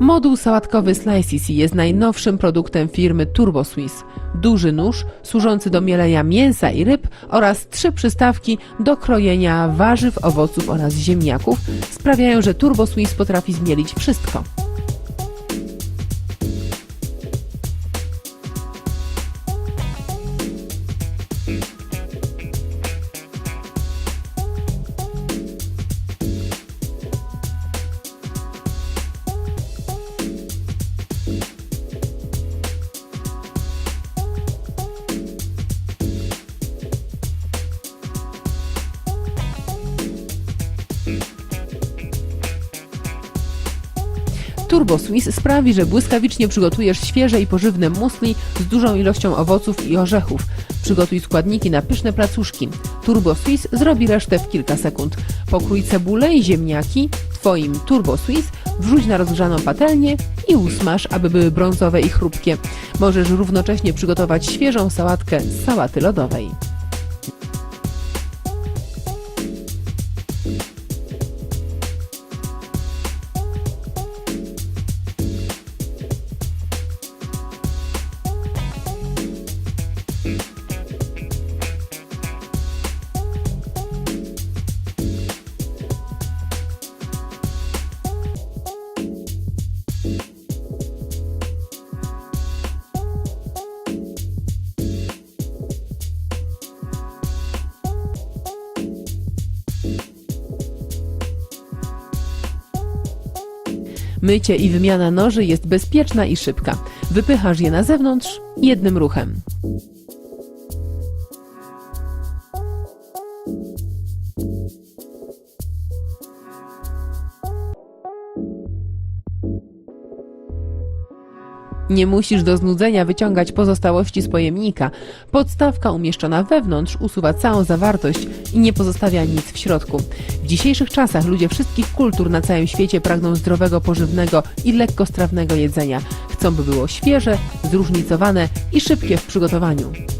Moduł sałatkowy Slices jest najnowszym produktem firmy Turbo Swiss. Duży nóż służący do mielenia mięsa i ryb oraz trzy przystawki do krojenia warzyw, owoców oraz ziemniaków sprawiają, że Turbo Swiss potrafi zmielić wszystko. Turbo Swiss sprawi, że błyskawicznie przygotujesz świeże i pożywne musli z dużą ilością owoców i orzechów. Przygotuj składniki na pyszne placuszki. Turbo Swiss zrobi resztę w kilka sekund. Pokrój cebulę i ziemniaki Twoim Turbo Swiss, wrzuć na rozgrzaną patelnię i usmaż, aby były brązowe i chrupkie. Możesz równocześnie przygotować świeżą sałatkę z sałaty lodowej. Mycie i wymiana noży jest bezpieczna i szybka. Wypychasz je na zewnątrz jednym ruchem. Nie musisz do znudzenia wyciągać pozostałości z pojemnika. Podstawka umieszczona wewnątrz usuwa całą zawartość i nie pozostawia nic w środku. W dzisiejszych czasach ludzie wszystkich kultur na całym świecie pragną zdrowego, pożywnego i lekkostrawnego jedzenia. Chcą, by było świeże, zróżnicowane i szybkie w przygotowaniu.